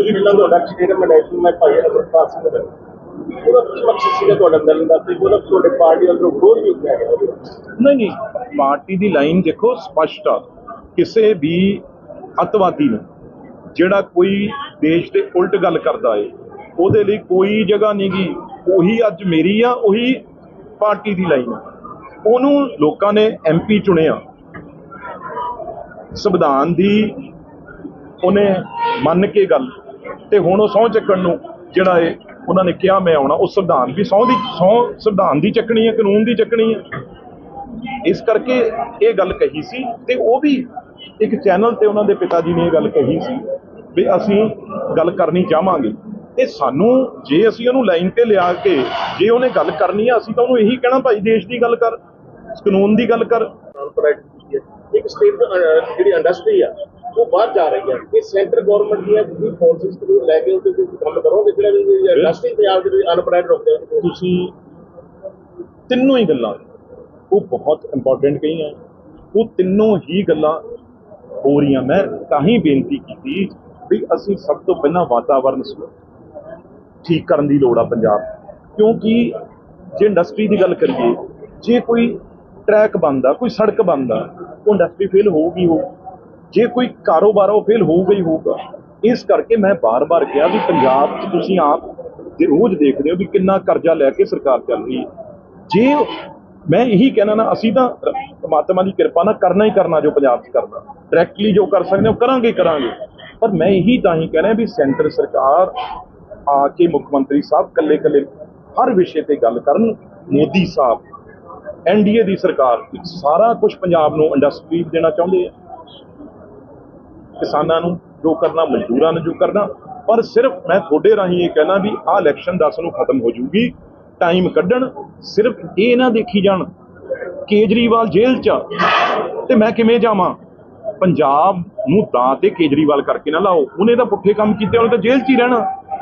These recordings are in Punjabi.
ਜਿੰਨਾ ਤੁਹਾਡਾ ਸਟੇਟ ਮੈਨੇਜਮੈਂਟ ਮੈਂ ਭਾਈ ਅਮਰਪਾਲ ਸਿੰਘ ਦਾ? ਉਹਦਾ ਕੀ ਮਕਸਦ ਸੀਗਾ ਤੁਹਾਡਾ ਮਿਲਣ ਦਾ? ਤੇ ਉਹਦਾ ਤੁਹਾਡੇ ਪਾਰਟੀ ਵੱਲੋਂ ਵਿਰੋਧ ਵੀ ਉੱਠਿਆ ਗਿਆ ਨਹੀਂ ਨਹੀਂ। ਪਾਰਟੀ ਦੀ ਲਾਈਨ ਦੇਖੋ ਸਪਸ਼ਟ ਆ। ਕਿਸੇ ਵੀ ਅਤਵਾਦੀ ਨੂੰ ਜਿਹੜਾ ਕੋਈ ਦੇਸ਼ ਦੇ ਉਲਟ ਗੱਲ ਕਰਦਾ ਏ, ਉਹਦੇ ਲਈ ਕੋਈ ਜਗ੍ਹਾ ਨਹੀਂਗੀ ਉਹੀ ਅੱਜ ਮੇਰੀ ਆ, ਉਹੀ ਪਾਰਟੀ ਦੀ ਲਾਈਨ ਆ। ਉਹਨੂੰ ਲੋਕਾਂ ਨੇ ਐਮਪੀ ਚੁਣਿਆ। ਸੰਵਿਧਾਨ ਦੀ ਉਹਨੇ ਮੰਨ ਕੇ ਗੱਲ ਤੇ ਹੁਣ ਉਹ ਸਹੁੰ ਚੱਕਣ ਨੂੰ ਜਿਹੜਾ ਏ ਉਹਨਾਂ ਨੇ ਕਿਹਾ ਮੈਂ ਆਉਣਾ, ਉਹ ਸੰਵਿਧਾਨ ਵੀ ਸਹੁੰ ਦੀ, ਸਹੁੰ ਸੰਵਿਧਾਨ ਦੀ ਚੱਕਣੀ ਹੈ, ਕਾਨੂੰਨ ਦੀ ਚੱਕਣੀ ਹੈ। ਇਸ ਕਰਕੇ ਇਹ ਗੱਲ ਕਹੀ ਸੀ ਤੇ ਉਹ ਵੀ ਇੱਕ ਚੈਨਲ ਤੇ ਉਹਨਾਂ ਦੇ ਪਿਤਾ ਜੀ ਨੇ ਇਹ ਗੱਲ ਕਹੀ ਸੀ ਵੀ ਅਸੀਂ ਗੱਲ ਕਰਨੀ ਚਾਹਾਂਗੇ। ਤੇ ਸਾਨੂੰ ਜੇ ਅਸੀਂ ਉਹਨੂੰ ਲਾਈਨ ਤੇ ਲਿਆ ਕੇ ਜੇ ਉਹਨੇ ਗੱਲ ਕਰਨੀ ਆ, ਅਸੀਂ ਤਾਂ ਉਹਨੂੰ ਇਹੀ ਕਹਿਣਾ ਭਾਈ, ਦੇਸ਼ ਦੀ ਗੱਲ ਕਰ, ਕਾਨੂੰਨ ਦੀ ਗੱਲ ਕਰ। ਹੈ, ਇੱਕ ਸਟੇਟ ਜਿਹੜੀ ਇੰਡਸਟਰੀ ਆ ਉਹ ਬਾਹਰ ਜਾ ਰਹੀ ਹੈ। ਇਹ ਸੈਂਟਰ ਗਵਰਨਮੈਂਟ ਦੀਆਂ ਜਿਹੜੀ ਪਾਲਿਸੀਜ਼ ਨੂੰ ਲੈ ਕੇ ਉਹਦੇ ਤੇ ਕੰਮ ਕਰੋਗੇ ਜਿਹੜਾ ਵੀ ਇੰਡਸਟਰੀ ਪੰਜਾਬ ਦੇ ਅਨਪੜਾਈਡ ਰੁਕਦੇ ਨੇ ਤੁਸੀਂ ਤਿੰਨੋਂ ਹੀ ਗੱਲਾਂ ਉਹ ਬਹੁਤ ਇੰਪੋਰਟੈਂਟ ਕਹੀਆਂ। ਉਹ ਤਿੰਨੋਂ ਹੀ ਗੱਲਾਂ ਹੋ ਰਹੀਆਂ। ਮੈਂ ਤਾਂ ਹੀ ਬੇਨਤੀ ਕੀਤੀ ਵੀ ਅਸੀਂ ਸਭ ਤੋਂ ਪਹਿਲਾਂ ਵਾਤਾਵਰਣ ਸ- ਠੀਕ ਕਰਨ ਦੀ ਲੋੜ ਆ ਪੰਜਾਬ। ਕਿਉਂਕਿ ਜੇ ਇੰਡਸਟਰੀ ਦੀ ਗੱਲ ਕਰੀਏ ਜੇ ਕੋਈ ਟਰੈਕ ਬੰਦਾ ਕੋਈ ਸੜਕ ਬੰਦਾ ਉਹ ਇੰਡਸਟਰੀ ਫੇਲ ਹੋਊਗੀ ਹੋ ਜੇ ਕੋਈ ਕਾਰੋਬਾਰ ਉਹ ਫੇਲ ਹੋਊਗਾ ਹੀ ਹੋਊਗਾ, ਇਸ ਕਰਕੇ ਮੈਂ ਬਾਰ-ਬਾਰ ਕਿਹਾ ਵੀ ਪੰਜਾਬ 'ਚ ਤੁਸੀਂ ਆਪ ਜੇ ਰੋਜ਼ ਦੇਖਦੇ ਹੋ ਵੀ ਕਿੰਨਾ ਕਰਜ਼ਾ ਲੈ ਕੇ ਸਰਕਾਰ ਚੱਲ ਰਹੀ ਹੈ। ਜੇ ਮੈਂ ਇਹੀ ਕਹਿਣਾ ਨਾ, ਅਸੀਂ ਤਾਂ ਪਰਮਾਤਮਾ ਦੀ ਕਿਰਪਾ ਨਾਲ ਕਰਨਾ ਹੀ ਕਰਨਾ ਜੋ ਪੰਜਾਬ 'ਚ ਕਰਨਾ। ਡਾਇਰੈਕਟਲੀ ਜੋ ਕਰ ਸਕਦੇ ਹੋ, ਕਰਾਂਗੇ ਕਰਾਂਗੇ। ਪਰ ਮੈਂ ਇਹੀ ਤਾਂ ਹੀ ਕਹਿ ਰਿਹਾ ਵੀ ਸੈਂਟਰ ਸਰਕਾਰ ਆ ਕੇ ਮੁੱਖ ਮੰਤਰੀ ਸਾਹਿਬ ਕੱਲੇ ਕੱਲੇ ਹਰ ਵਿਸ਼ੇ ਤੇ ਗੱਲ ਕਰਨ, ਮੋਦੀ ਸਾਹਿਬ ਐਨਡੀਏ ਦੀ ਸਰਕਾਰ, ਸਾਰਾ ਕੁਝ ਪੰਜਾਬ ਨੂੰ ਇੰਡਸਟਰੀ ਦੇਣਾ ਚਾਹੁੰਦੇ ਆ। ਕਿਸਾਨਾਂ ਨੂੰ ਜੋ ਕਰਨਾ ਮਜ਼ਦੂਰਾਂ ਨੂੰ ਜੋ ਕਰਨਾ। ਪਰ ਸਿਰਫ ਮੈਂ ਤੁਹਾਡੇ ਰਾਹੀਂ ਇਹ ਕਹਿਣਾ ਵੀ ਆਹ ਇਲੈਕਸ਼ਨ 10 ਨੂੰ ਖਤਮ ਹੋ ਜੂਗੀ ਟਾਈਮ ਕੱਢਣ ਸਿਰਫ ਇਹ ਨਾ ਦੇਖੀ ਜਾਣ ਕੇਜਰੀਵਾਲ ਜੇਲ੍ਹ 'ਚ ਆ, ਤੇ ਮੈਂ ਕਿਵੇਂ ਜਾਵਾਂ? ਪੰਜਾਬ ਨੂੰ ਦਾਂ ਤੇ ਕੇਜਰੀਵਾਲ ਕਰਕੇ ਨਾ ਲਾਓ। ਉਹਨੇ ਤਾਂ ਪੁੱਠੇ ਕੰਮ ਕੀਤੇ ਉਹਨੇ ਤਾਂ ਜੇਲ੍ਹ 'ਚ ਹੀ ਰਹਿਣਾ।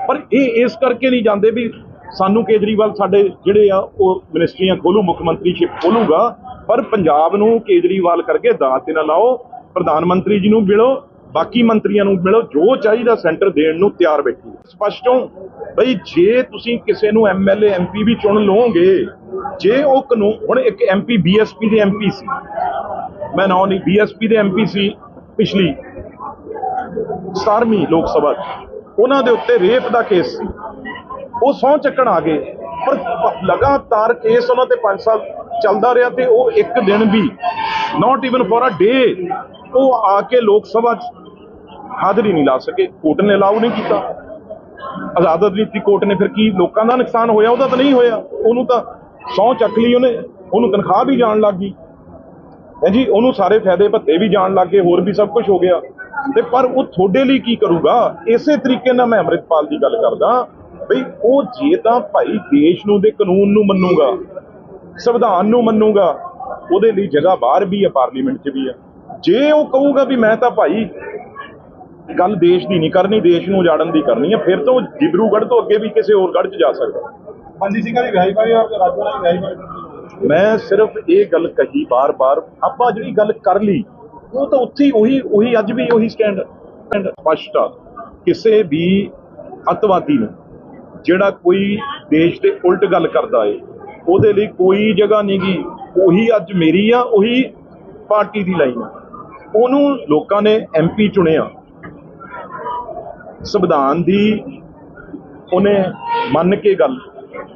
ਪਰ ਇਹ ਇਸ ਕਰਕੇ ਨਹੀਂ ਜਾਂਦੇ ਵੀ ਸਾਨੂੰ ਕੇਜਰੀਵਾਲ ਸਾਡੇ ਜਿਹੜੇ ਆ ਉਹ ਮਿਨਿਸਟਰੀਆਂ ਖੋਲੂ ਮੁੱਖ ਮੰਤਰੀਸ਼ਿਪ ਖੋਲੂਗਾ। ਪਰ ਪੰਜਾਬ ਨੂੰ ਕੇਜਰੀਵਾਲ ਕਰਕੇ ਦਾਅ ਤੇ ਨਾ ਲਾਓ। ਪ੍ਰਧਾਨ ਮੰਤਰੀ ਜੀ ਨੂੰ ਮਿਲੋ। ਬਾਕੀ ਮੰਤਰੀਆਂ ਨੂੰ ਮਿਲੋ, ਜੋ ਚਾਹੀਦਾ ਸੈਂਟਰ ਦੇਣ ਨੂੰ ਤਿਆਰ ਬੈਠੀ ਸਪਸ਼ਟ ਹੋ, ਬਈ ਜੇ ਤੁਸੀਂ ਕਿਸੇ ਨੂੰ ਐਮਐਲਏ ਐਮਪੀ ਵੀ ਚੁਣ ਲਓਗੇ, ਜੇ ਉਹ ਕਾਨੂੰਨ ਹੁਣ ਇੱਕ ਐਮਪੀ ਬੀਐਸਪੀ ਦੇ ਐਮਪੀ ਸੀ। ਮੈਂ ਨਾਂ ਨਹੀਂ ਬੀਐਸਪੀ ਦੇ ਐਮਪੀ ਸੀ ਪਿਛਲੀ 17ਵੀਂ ਲੋਕ ਸਭਾ 'ਚ। ਉਹਨਾਂ ਦੇ ਉੱਤੇ ਰੇਪ ਦਾ ਕੇਸ ਸੀ। ਉਹ ਸਹੁੰ ਚੱਕਣ ਆ ਗਏ, ਪਰ ਲਗਾਤਾਰ ਕੇਸ ਉਹਨਾਂ ਤੇ 5 ਸਾਲ ਚੱਲਦਾ ਰਿਹਾ ਤੇ ਉਹ ਇੱਕ ਦਿਨ ਵੀ ਨਾਟ ਇਵਨ ਫॉर ਅ ਡੇ ਉਹ ਆ ਕੇ ਲੋਕ ਸਭਾ 'ਚ ਹਾਜ਼ਰੀ ਨਹੀਂ ਲਾ ਸਕੇ। ਕੋਰਟ ਨੇ ਅਲਾਉ ਨਹੀਂ ਕੀਤਾ। ਆਜ਼ਾਦ ਨੀਤੀ ਕੋਰਟ ਨੇ ਫਿਰ ਕੀ ਲੋਕਾਂ ਦਾ ਨੁਕਸਾਨ ਹੋਇਆ, ਉਹਦਾ ਤਾਂ ਨਹੀਂ ਹੋਇਆ। ਉਹਨੂੰ ਤਾਂ ਸਹੁੰ ਚੱਕ ਲਈ ਉਹਨੇ, ਉਹਨੂੰ ਤਨਖਾਹ ਵੀ ਜਾਣ ਲੱਗ ਗਈ। ਜੀ, ਉਹਨੂੰ ਸਾਰੇ ਫਾਇਦੇ ਭੱਤੇ ਵੀ ਜਾਣ ਲੱਗ ਗਏ, ਹੋਰ ਵੀ ਸਭ ਕੁਝ ਹੋ ਗਿਆ। ਤੇ ਪਰ ਉਹ ਤੁਹਾਡੇ ਲਈ ਕੀ ਕਰੂਗਾ? ਇਸੇ ਤਰੀਕੇ ਨਾਲ ਮੈਂ ਅੰਮ੍ਰਿਤਪਾਲ ਦੀ ਗੱਲ ਕਰਦਾ ਬਈ, ਉਹ ਜੇ ਤਾਂ ਭਾਈ ਦੇਸ਼ ਨੂੰ ਦੇ ਕਾਨੂੰਨ ਨੂੰ ਮੰਨੂਗਾ, ਸੰਵਿਧਾਨ ਨੂੰ ਮੰਨੂਗਾ, ਉਹਦੇ ਲਈ ਜਗ੍ਹਾ ਬਾਹਰ ਵੀ ਹੈ ਪਾਰਲੀਮੈਂਟ 'ਚ ਵੀ ਹੈ ਜੇ ਉਹ ਕਹੂਗਾ ਵੀ ਮੈਂ ਤਾਂ ਭਾਈ ਗੱਲ ਦੇਸ਼ ਦੀ ਨਹੀਂ ਕਰਨੀ ਦੇਸ਼ ਨੂੰ ਉਜਾੜਨ ਦੀ ਕਰਨੀ ਹੈ। ਫਿਰ ਤਾਂ ਜਿਬਰੂਗੜ੍ਹ ਤੋਂ ਅੱਗੇ ਵੀ ਕਿਸੇ ਹੋਰ ਗੜ੍ਹ 'ਚ ਜਾ ਸਕਦਾ। ਹਾਂਜੀ ਸਿੰਘਾਂ ਦੀ ਵਿਆਹੀ ਪਾਈ ਔਰ ਰਾਜਵਾਨਾ ਦੀ ਵਿਆਹੀ ਪਾਈ ਮੈਂ ਸਿਰਫ ਇਹ ਗੱਲ ਕਹੀ ਬਾਰ-ਬਾਰ ਆਪਾਂ ਜਿਹੜੀ ਗੱਲ ਕਰ ਲਈ ਉਹ ਤਾਂ ਉੱਥੇ ਹੀ ਉਹੀ ਉਹੀ ਅੱਜ ਵੀ ਉਹੀ ਸਟੈਂਡ ਸਟੈਂਡ ਸਪਸ਼ਟ ਆ। ਕਿਸੇ ਵੀ ਅਤਵਾਦੀ ਨੂੰ ਜਿਹੜਾ ਕੋਈ ਦੇਸ਼ ਦੇ ਉਲਟ ਗੱਲ ਕਰਦਾ ਏ ਉਹਦੇ ਲਈ ਕੋਈ ਜਗ੍ਹਾ ਨਹੀਂਗੀ ਉਹੀ ਅੱਜ ਮੇਰੀ ਆ ਉਹੀ ਪਾਰਟੀ ਦੀ ਲਾਈਨ ਆ। ਉਹਨੂੰ ਲੋਕਾਂ ਨੇ ਐਮਪੀ ਚੁਣਿਆ। ਸੰਵਿਧਾਨ ਦੀ ਉਹਨੇ ਮੰਨ ਕੇ ਗੱਲ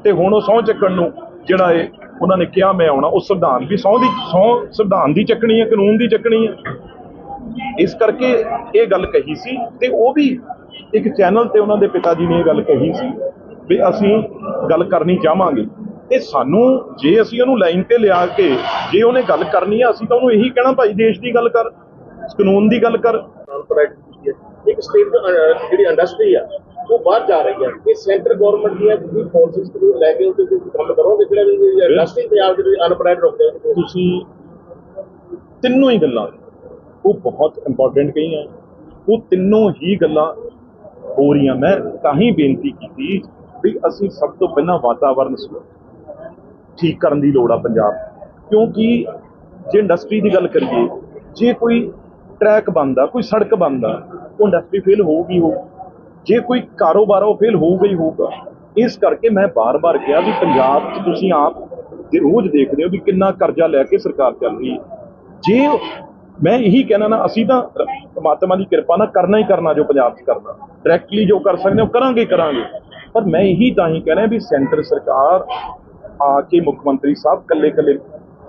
ਤੇ ਹੁਣ ਉਹ ਸਹੁੰ ਚੱਕਣ ਨੂੰ ਜਿਹੜਾ ਏ ਉਹਨਾਂ ਨੇ ਕਿਹਾ ਮੈਂ ਆਉਣਾ, ਉਹ ਸੰਵਿਧਾਨ ਵੀ ਸਹੁੰ ਦੀ, ਸਹੁੰ ਸੰਵਿਧਾਨ ਦੀ ਚੱਕਣੀ ਹੈ, ਕਾਨੂੰਨ ਦੀ ਚੱਕਣੀ ਹੈ। ਇਸ ਕਰਕੇ ਇਹ ਗੱਲ ਕਹੀ ਸੀ ਤੇ ਉਹ ਵੀ ਇੱਕ ਚੈਨਲ ਤੇ ਉਹਨਾਂ ਦੇ ਪਿਤਾ ਜੀ ਨੇ ਇਹ ਗੱਲ ਕਹੀ ਸੀ ਵੀ ਅਸੀਂ ਗੱਲ ਕਰਨੀ ਚਾਹਾਂਗੇ। ਤੇ ਸਾਨੂੰ ਜੇ ਅਸੀਂ ਉਹਨੂੰ ਲਾਈਨ ਤੇ ਲਿਆ ਕੇ ਜੇ ਉਹਨੇ ਗੱਲ ਕਰਨੀ ਆ ਅਸੀਂ ਤਾਂ ਉਹਨੂੰ ਇਹੀ ਕਹਿਣਾ, ਭਾਈ ਦੇਸ਼ ਦੀ ਗੱਲ ਕਰ, ਕਾਨੂੰਨ ਦੀ ਗੱਲ ਕਰ। ਕੀਤੀ ਹੈ। ਇੱਕ ਸਟੇਟ ਜਿਹੜੀ ਇੰਡਸਟਰੀ ਆ ਉਹ ਬਾਹਰ ਜਾ ਰਹੀ ਹੈ। ਇਹ ਸੈਂਟਰ ਗਵਰਨਮੈਂਟ ਦੀਆਂ ਜਿਹੜੀ ਪਾਲਿਸੀਜ਼ ਨੂੰ ਲੈ ਕੇ ਉਹਦੇ ਤੇ ਕੰਮ ਕਰੋਗੇ ਜਿਹੜਾ ਵੀ ਇੰਡਸਟਰੀ ਪੰਜਾਬ ਦੇ ਅਨਪੜਾਈਡ ਰੁਕਦੇ ਤੁਸੀਂ ਤਿੰਨੋਂ ਹੀ ਗੱਲਾਂ ਉਹ ਬਹੁਤ ਇੰਪੋਰਟੈਂਟ ਕਹੀਆਂ। ਉਹ ਤਿੰਨੋਂ ਹੀ ਗੱਲਾਂ ਹੋ ਰਹੀਆਂ। ਮੈਂ ਤਾਂ ਹੀ ਬੇਨਤੀ ਕੀਤੀ ਵੀ ਅਸੀਂ ਸਭ ਤੋਂ ਪਹਿਲਾਂ ਵਾਤਾਵਰਣ ਸ- ਠੀਕ ਕਰਨ ਦੀ ਲੋੜ ਆ ਪੰਜਾਬ। ਕਿਉਂਕਿ ਜੇ ਇੰਡਸਟਰੀ ਦੀ ਗੱਲ ਕਰੀਏ ਜੇ ਕੋਈ ਟਰੈਕ ਬੰਦਾ ਕੋਈ ਸੜਕ ਬੰਦਾ ਉਹ ਇੰਡਸਟਰੀ ਫੇਲ ਹੋਊਗੀ ਹੋ ਜੇ ਕੋਈ ਕਾਰੋਬਾਰ ਉਹ ਫੇਲ ਹੋਊਗਾ ਹੀ ਹੋਊਗਾ, ਇਸ ਕਰਕੇ ਮੈਂ ਬਾਰ-ਬਾਰ ਕਿਹਾ ਵੀ ਪੰਜਾਬ 'ਚ ਤੁਸੀਂ ਆਪ ਦੇ ਰੋਜ਼ ਦੇਖਦੇ ਹੋ ਵੀ ਕਿੰਨਾ ਕਰਜ਼ਾ ਲੈ ਕੇ ਸਰਕਾਰ ਚੱਲ ਰਹੀ ਹੈ। ਜੇ ਮੈਂ ਇਹੀ ਕਹਿਣਾ ਨਾ, ਅਸੀਂ ਤਾਂ ਪਰਮਾਤਮਾ ਦੀ ਕਿਰਪਾ ਨਾਲ ਕਰਨਾ ਹੀ ਕਰਨਾ ਜੋ ਪੰਜਾਬ 'ਚ ਕਰਨਾ। ਡਾਇਰੈਕਟਲੀ ਜੋ ਕਰ ਸਕਦੇ ਹੋ, ਕਰਾਂਗੇ ਕਰਾਂਗੇ। ਪਰ ਮੈਂ ਇਹੀ ਤਾਂ ਹੀ ਕਹਿ ਰਿਹਾ ਵੀ ਸੈਂਟਰ ਸਰਕਾਰ ਆ ਕੇ ਮੁੱਖ ਮੰਤਰੀ ਸਾਹਿਬ ਕੱਲੇ ਕੱਲੇ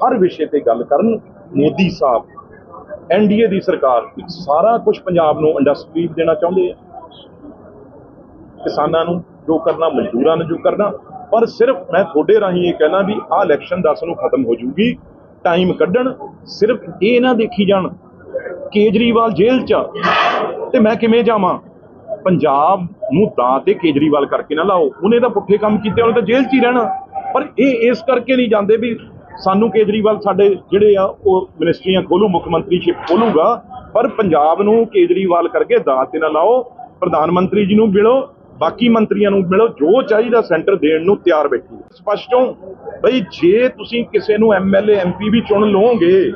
ਹਰ ਵਿਸ਼ੇ ਤੇ ਗੱਲ ਕਰਨ, ਮੋਦੀ ਸਾਹਿਬ ਐਨਡੀਏ ਦੀ ਸਰਕਾਰ ਸਾਰਾ ਕੁਝ ਪੰਜਾਬ ਨੂੰ ਇੰਡਸਟਰੀ ਦੇਣਾ ਚਾਹੁੰਦੇ ਆ। ਕਿਸਾਨਾਂ ਨੂੰ ਜੋ ਕਰਨਾ ਮਜ਼ਦੂਰਾਂ ਨੂੰ ਜੋ ਕਰਨਾ। ਪਰ ਸਿਰਫ ਮੈਂ ਤੁਹਾਡੇ ਰਾਹੀਂ ਇਹ ਕਹਿਣਾ ਵੀ ਆਹ ਇਲੈਕਸ਼ਨ 10 ਨੂੰ ਖਤਮ ਹੋ ਜਾਊਗੀ ਟਾਈਮ ਕੱਢਣ ਸਿਰਫ ਇਹ ਨਾ ਦੇਖੀ ਜਾਣ ਕੇਜਰੀਵਾਲ ਜੇਲ੍ਹ 'ਚ ਆ, ਤੇ ਮੈਂ ਕਿਵੇਂ ਜਾਵਾਂ? ਪੰਜਾਬ ਨੂੰ ਤਾਂ ਤੇ ਕੇਜਰੀਵਾਲ ਕਰਕੇ ਨਾ ਲਾਓ। ਉਹਨੇ ਤਾਂ ਪੁੱਠੇ ਕੰਮ ਕੀਤੇ ਉਹਨੇ ਤਾਂ ਜੇਲ੍ਹ 'ਚ ਹੀ ਰਹਿਣਾ। ਪਰ ਇਹ ਇਸ ਕਰਕੇ ਨਹੀਂ ਜਾਂਦੇ ਵੀ ਸਾਨੂੰ ਕੇਜਰੀਵਾਲ ਸਾਡੇ ਜਿਹੜੇ ਆ, ਉਹ ਮਿਨਿਸਟਰੀਆਂ ਖੋਲੂ, ਮੁੱਖ ਮੰਤਰੀਸ਼ਿਪ ਖੋਲੂਗਾ, ਪਰ ਪੰਜਾਬ ਨੂੰ ਕੇਜਰੀਵਾਲ ਕਰਕੇ ਦਾਅ ਤੇ ਨਾ ਲਾਓ, ਪ੍ਰਧਾਨ ਮੰਤਰੀ ਜੀ ਨੂੰ ਮਿਲੋ, ਬਾਕੀ ਮੰਤਰੀਆਂ ਨੂੰ ਮਿਲੋ, ਜੋ ਚਾਹੀਦਾ ਸੈਂਟਰ ਦੇਣ ਨੂੰ ਤਿਆਰ ਬੈਠੀ ਸਪਸ਼ਟ ਹੋ, ਬਈ ਜੇ ਤੁਸੀਂ ਕਿਸੇ ਨੂੰ ਐਮਐਲਏ ਐਮਪੀ ਵੀ ਚੁਣ ਲਓਗੇ